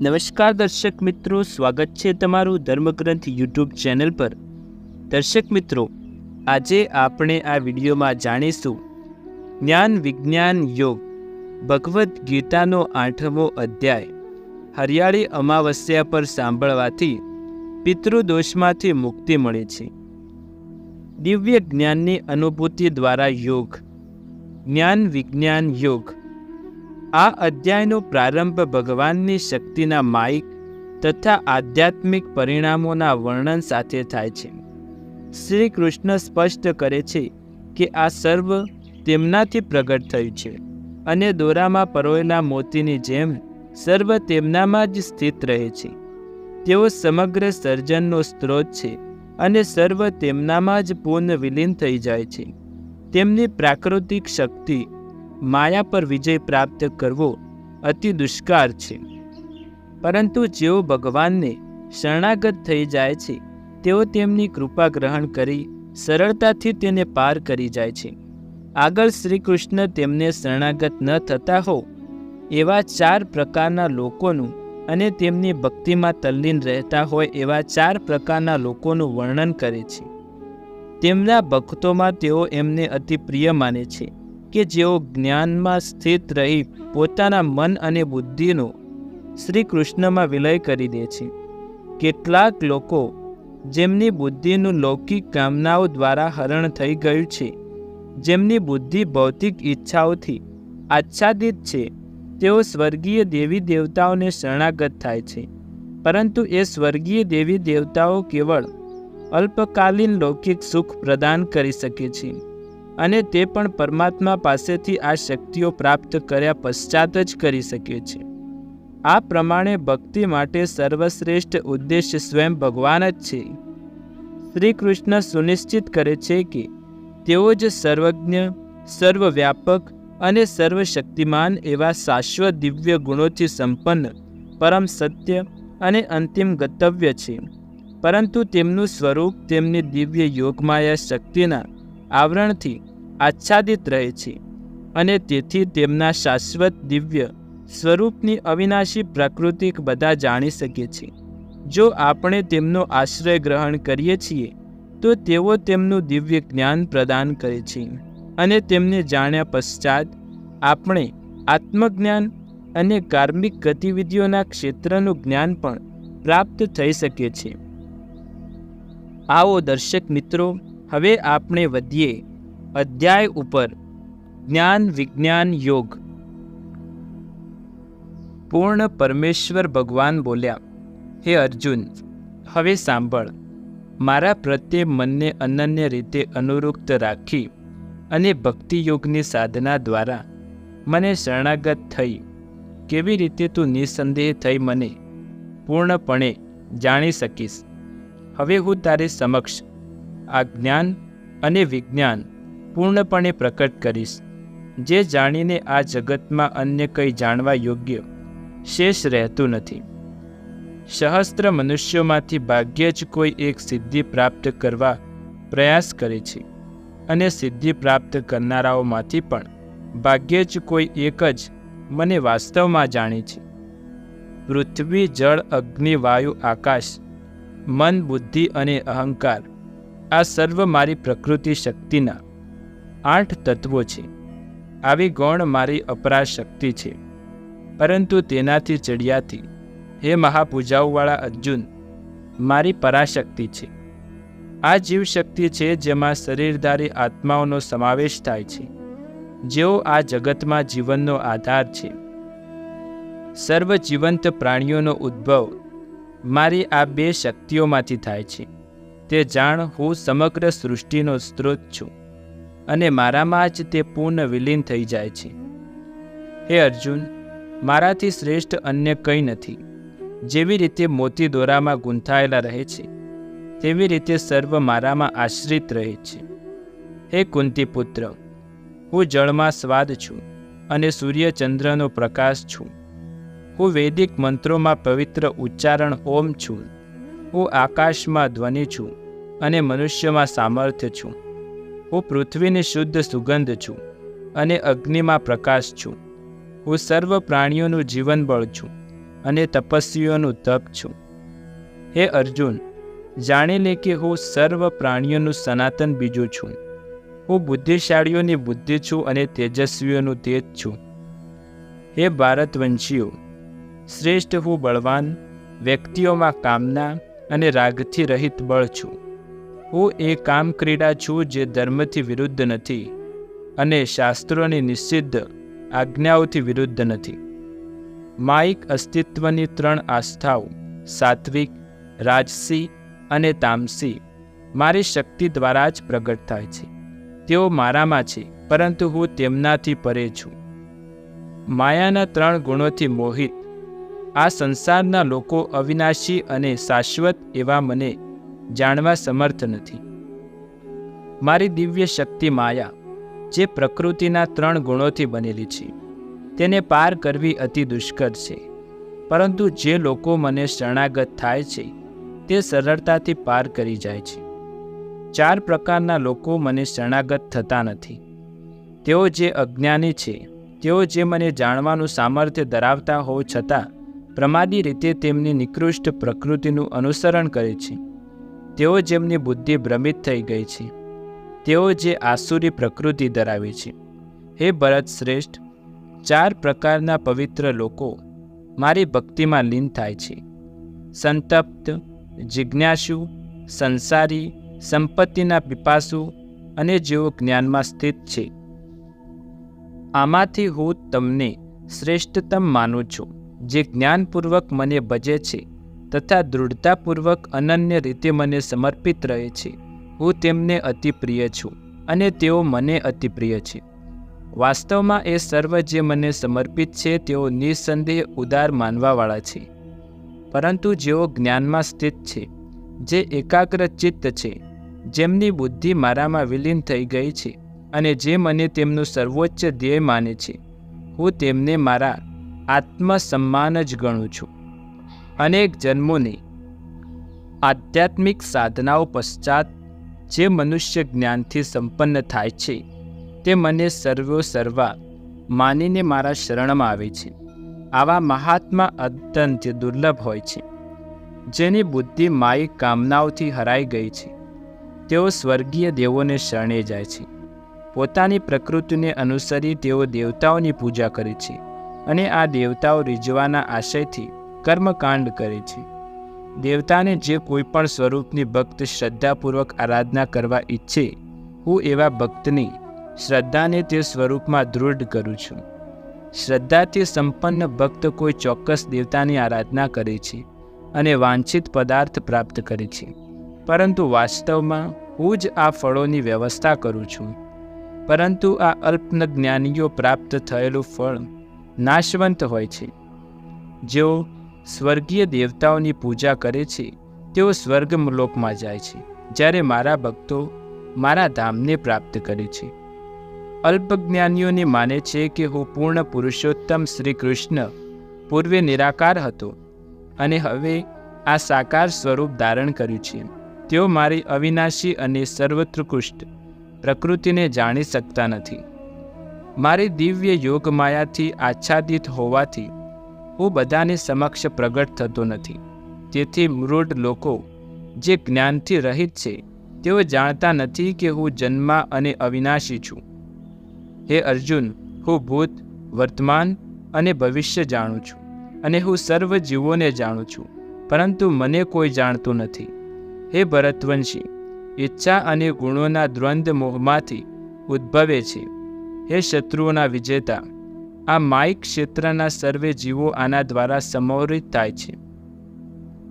નમસ્કાર દર્શક મિત્રો, સ્વાગત છે તમારું ધર્મગ્રંથ યુટ્યુબ ચેનલ પર. દર્શક મિત્રો, આજે આપણે આ વિડીયોમાં જાણીશું જ્ઞાન વિજ્ઞાન યોગ, ભગવદ્ ગીતાનો આઠમો અધ્યાય. હરિયાળી અમાવસ્યા પર સાંભળવાથી પિતૃદોષમાંથી મુક્તિ મળે છે. દિવ્ય જ્ઞાનની અનુભૂતિ દ્વારા યોગ, જ્ઞાન વિજ્ઞાન યોગ આ અધ્યાયનો પ્રારંભ ભગવાનની શક્તિના માઇક તથા આધ્યાત્મિક પરિણામોના વર્ણન સાથે થાય છે. શ્રી કૃષ્ણ સ્પષ્ટ કરે છે કે આ સર્વ તેમનાથી પ્રગટ થયું છે અને દોરામાં પરોયેલા મોતીની જેમ સર્વ તેમનામાં જ સ્થિત રહે છે. તેઓ સમગ્ર સર્જનનો સ્ત્રોત છે અને સર્વ તેમનામાં જ પૂર્ણ વિલીન થઈ જાય છે. તેમની પ્રાકૃતિક શક્તિ માયા પર વિજય પ્રાપ્ત કરવો અતિ દુષ્કાર છે. પરંતુ જેઓ ભગવાનને શરણાગત થઈ જાય છે, તેઓ તેમની કૃપા ગ્રહણ કરી સરળતાથી તેને પાર કરી જાય છે. આગળ શ્રી કૃષ્ણ તેમને શરણાગત ન થતા હો, એવા ચાર પ્રકારના લોકોનું અને તેમની ભક્તિમાં તલ્લીન રહેતા હોય એવા ચાર પ્રકારના લોકોનું વર્ણન કરે છે. તેમના ભક્તોમાં તેઓ એમને અતિ પ્રિય માને છે. કે જેઓ જ્ઞાનમાં સ્થિત રહી પોતાના મન અને બુદ્ધિનો શ્રી કૃષ્ણમાં વિલય કરી દે છે. કેટલાક લોકો જેમની બુદ્ધિનું લૌકિક કામનાઓ દ્વારા હરણ થઈ ગયું છે, જેમની બુદ્ધિ ભૌતિક ઈચ્છાઓથી આચ્છાદિત છે, તેઓ સ્વર્ગીય દેવી દેવતાઓને શરણાગત થાય છે. પરંતુ એ સ્વર્ગીય દેવી દેવતાઓ કેવળ અલ્પકાલીન લૌકિક સુખ પ્રદાન કરી શકે છે. અને તે પણ પરમાત્મા પાસેથી આ શક્તિઓ પ્રાપ્ત કર્યા પશ્ચાત જ કરી શકે છે. આ પ્રમાણે ભક્તિ માટે સર્વશ્રેષ્ઠ ઉદ્દેશ્ય સ્વયં ભગવાન જ છે. શ્રી કૃષ્ણ સુનિશ્ચિત કરે છે કે તેઓ જ સર્વજ્ઞ, સર્વવ્યાપક અને સર્વશક્તિમાન એવા શાશ્વત દિવ્ય ગુણોથી સંપન્ન, પરમ સત્ય અને અંતિમ ગતવ્ય છે. પરંતુ તેમનું સ્વરૂપ તેમની દિવ્ય યોગમાયા શક્તિના આવરણથી આચ્છાદિત રહે છે અને તેથી તેમના શાશ્વત દિવ્ય સ્વરૂપની અવિનાશી પ્રાકૃતિક બધા જાણી શકે છે. જો આપણે તેમનો આશ્રય ગ્રહણ કરીએ છીએ, તો તેઓ તેમનું દિવ્ય જ્ઞાન પ્રદાન કરે છે અને તેમને જાણ્યા પશ્ચાત આપણે આત્મજ્ઞાન અને કાર્મિક ગતિવિધિઓના ક્ષેત્રનું જ્ઞાન પણ પ્રાપ્ત થઈ શકે છે. આવો દર્શક મિત્રો હવે આપણે વધીએ અધ્યાય ઉપર જ્ઞાન વિજ્ઞાન યોગ. પૂર્ણ પરમેશ્વર ભગવાન બોલ્યા, હે અર્જુન, હવે સાંભળ. મારા પ્રત્યે મનને અનન્ય રીતે અનુરુક્ત રાખી અને ભક્તિયોગની સાધના દ્વારા મને શરણાગત થઈ. કેવી રીતે તું નિસંદેહ થઈ મને પૂર્ણપણે જાણી શકીશ. હવે હું તારી સમક્ષ આ જ્ઞાન અને વિજ્ઞાન પૂર્ણપણે પ્રકટ કરીશ. જે જાણીને આ જગતમાં અન્ય કંઈ જાણવા યોગ્ય શેષ રહેતું નથી. સહસ્ત્ર મનુષ્યોમાંથી ભાગ્યે જ કોઈ એક સિદ્ધિ પ્રાપ્ત કરવા પ્રયાસ કરે છે અને સિદ્ધિ પ્રાપ્ત કરનારાઓમાંથી પણ ભાગ્યે જ કોઈ એક જ મને વાસ્તવમાં જાણે છે. પૃથ્વી, જળ, અગ્નિ, વાયુ, આકાશ, મન, બુદ્ધિ અને અહંકાર આ સર્વ મારી પ્રકૃતિ શક્તિના આઠ તત્વો છે. આવી ગૌણ મારી અપરા શક્તિ છે. પરંતુ તેનાથી ચડિયાથી હે મહાપૂજાઓવાળા અર્જુન, મારી પરાશક્તિ છે. આ જીવશક્તિ છે જેમાં શરીરધારી આત્માઓનો સમાવેશ થાય છે. જેઓ આ જગતમાં જીવનનો આધાર છે. સર્વ જીવંત પ્રાણીઓનો ઉદ્ભવ મારી આ બે શક્તિઓમાંથી થાય છે. તે જાણ હું સમગ્ર સૃષ્ટિનો સ્ત્રોત છું અને મારામાં જ તે પૂર્ણ વિલીન થઈ જાય છે. હે અર્જુન, મારાથી શ્રેષ્ઠ અન્ય કંઈ નથી. જેવી રીતે મોતી દોરામાં ગૂંથાયેલા રહે છે, તેવી રીતે સર્વ મારામાં આશ્રિત રહે છે. હે કુંતી પુત્ર હું જળમાં સ્વાદ છું અને સૂર્યચંદ્રનો પ્રકાશ છું. હું વૈદિક મંત્રોમાં પવિત્ર ઉચ્ચારણ ઓમ છું. હું આકાશમાં ધ્વનિ છું. અને મનુષ્યમાં સામર્થ્ય છું. હું પૃથ્વીની શુદ્ધ સુગંધ છું અને અગ્નિમાં પ્રકાશ છું. હું સર્વ પ્રાણીઓનું જીવન બળ છું અને તપસ્વીઓનું તપ છું. હે અર્જુન, જાણી લે કે હું સર્વ પ્રાણીઓનું સનાતન બીજું છું. હું બુદ્ધિશાળીઓની બુદ્ધિ છું અને તેજસ્વીઓનું તેજ છું. હે ભારતવંશીઓ, શ્રેષ્ઠ હું બળવાન, વ્યક્તિઓમાં કામના અને રાગથી રહિત બળ છું. હું એ કામ ક્રીડા છું જે ધર્મથી વિરુદ્ધ નથી અને શાસ્ત્રોની નિષિદ્ધ આજ્ઞાઓથી વિરુદ્ધ નથી. માઇક અસ્તિત્વની ત્રણ આસ્થાઓ, સાત્વિક, રાજસી અને તામસી, મારી શક્તિ દ્વારા જ પ્રગટ થાય છે. તેઓ મારામાં છે, પરંતુ હું તેમનાથી પરે છું. માયાના ત્રણ ગુણોથી મોહિત, આ સંસારના લોકો અવિનાશી અને શાશ્વત એવા મને જાણવા સમર્થ નથી. મારી દિવ્ય શક્તિ માયા, જે પ્રકૃતિના ત્રણ ગુણોથી બનેલી છે, તેને પાર કરવી અતિ દુષ્કર છે. પરંતુ જે લોકો મને શરણાગત થાય છે, તે સરળતાથી પાર કરી જાય છે. ચાર પ્રકારના લોકો મને શરણાગત થતા નથી. તેઓ જે અજ્ઞાની છે, તેઓ જે મને જાણવાનું સામર્થ્ય ધરાવતા હોવ છતાં, પ્રમાદી રીતે તેમની નિકૃષ્ટ પ્રકૃતિનું અનુસરણ કરે છે. તેઓ જેમની બુદ્ધિ ભ્રમિત થઈ ગઈ છે, તેઓ જે આસુરી પ્રકૃતિ ધરાવે છે. હે ભરત શ્રેષ્ઠ, ચાર પ્રકારના પવિત્ર લોકો મારી ભક્તિમાં લીન થાય છે. સંતપ્ત, જિજ્ઞાસુ, સંસારી, સંપત્તિના પીપાસુ અને જેઓ જ્ઞાનમાં સ્થિત છે. આમાંથી હું તમને શ્રેષ્ઠતમ માનું છું, જે જ્ઞાનપૂર્વક મને ભજે છે. તથા દૃઢતાપૂર્વક અનન્ય રીતે મને સમર્પિત રહે છે. હું તેમને અતિ પ્રિય છું અને તેઓ મને અતિ પ્રિય છે. વાસ્તવમાં એ સર્વ જે મને સમર્પિત છે તેઓ નિસંદેહ ઉદાર માનવાવાળા છે. પરંતુ જેઓ જ્ઞાનમાં સ્થિત છે, જે એકાગ્ર ચિત્ત છે, જેમની બુદ્ધિ મારામાં વિલીન થઈ ગઈ છે અને જે મને તેમનું સર્વોચ્ચ ધ્યેય માને છે, હું તેમને મારા આત્મસન્માન જ ગણું છું. અનેક જન્મોની આધ્યાત્મિક સાધનાઓ પશ્ચાત જે મનુષ્ય જ્ઞાનથી સંપન્ન થાય છે, તે મને સર્વો સર્વા માનીને મારા શરણમાં આવે છે. આવા મહાત્મા અત્યંત દુર્લભ હોય છે. જેની બુદ્ધિ માય કામનાઓથી હરાઈ ગઈ છે. તેઓ સ્વર્ગીય દેવોને શરણે જાય છે. પોતાની પ્રકૃતિને અનુસરી તેઓ દેવતાઓની પૂજા કરે છે અને આ દેવતાઓ રીઝવાના આશયથી કર્મકાંડ કરે છે. દેવતાને જે કોઈ પણ સ્વરૂપની ભક્ત શ્રદ્ધાપૂર્વક આરાધના કરવા ઈચ્છે, હું એવા ભક્તની શ્રદ્ધાને તે સ્વરૂપમાં દૃઢ કરું છું. શ્રદ્ધાથી સંપન્ન ભક્ત કોઈ ચોક્કસ દેવતાની આરાધના કરે છે અને વાંછિત પદાર્થ પ્રાપ્ત કરે છે. પરંતુ વાસ્તવમાં, હું જ આ ફળોની વ્યવસ્થા કરું છું. પરંતુ આ અલ્પન જ્ઞાનીઓ પ્રાપ્ત થયેલું ફળ નાશવંત હોય છે. જેઓ સ્વર્ગીય દેવતાઓની પૂજા કરે છે, તેઓ સ્વર્ગલોકમાં જાય છે, જ્યારે મારા ભક્તો મારા ધામને પ્રાપ્ત કરે છે. અલ્પજ્ઞાનીઓને માને છે કે હું પૂર્ણ પુરુષોત્તમ શ્રી કૃષ્ણ, પૂર્વે નિરાકાર હતો અને હવે આ સાકાર સ્વરૂપ ધારણ કર્યું છે. તેઓ મારી અવિનાશી અને સર્વત્રુકુષ્ટ પ્રકૃતિને જાણી શકતા નથી. મારી દિવ્ય યોગ માયાથી આચ્છાદિત હોવાથી હું બધાની સમક્ષ પ્રગટ થતો નથી. તેથી મૃઢ લોકો, જે જ્ઞાનથી રહિત છે, તેઓ જાણતા નથી કે હું જન્મા અને અવિનાશી છું. હે અર્જુન, હું ભૂત, વર્તમાન અને ભવિષ્ય જાણું છું અને હું સર્વ જીવોને જાણું છું, પરંતુ મને કોઈ જાણતું નથી. હે ભરતવંશી, ઈચ્છા અને ગુણોના દ્વંદ્વ મોહમાંથી ઉદ્ભવે છે. હે શત્રુઓના વિજેતા આ માઇક ક્ષેત્રના સર્વે જીવો આના દ્વારા સમોરિત થાય છે.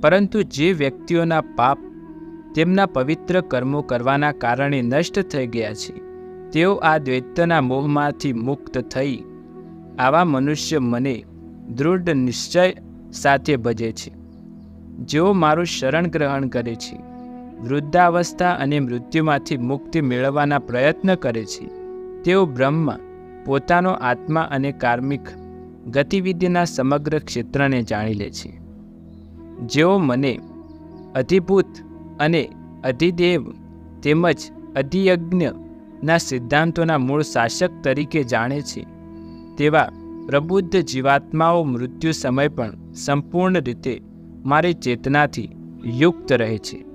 પરંતુ જે વ્યક્તિઓના પાપ, તેમના પવિત્ર કર્મો કરવાના કારણે નષ્ટ થઈ ગયા છે, તેઓ આ દ્વૈતના મોહમાંથી મુક્ત થઈ આવા મનુષ્ય મને દૃઢ નિશ્ચય સાથે ભજે છે. જેઓ મારું શરણ ગ્રહણ કરે છે, વૃદ્ધાવસ્થા અને મૃત્યુમાંથી મુક્તિ મેળવવાના પ્રયત્ન કરે છે, તેઓ બ્રહ્મ પોતાનો આત્મા અને કાર્મિક ગતિવિધિના સમગ્ર ક્ષેત્રને જાણી લે છે. જેઓ મને અધિભૂત અને અધિદેવ તેમજ અધિયજ્ઞના સિદ્ધાંતોના મૂળ શાસક તરીકે જાણે છે, તેવા પ્રબુદ્ધ જીવાત્માઓ મૃત્યુ સમય પણ સંપૂર્ણ રીતે મારી ચેતનાથી યુક્ત રહે છે.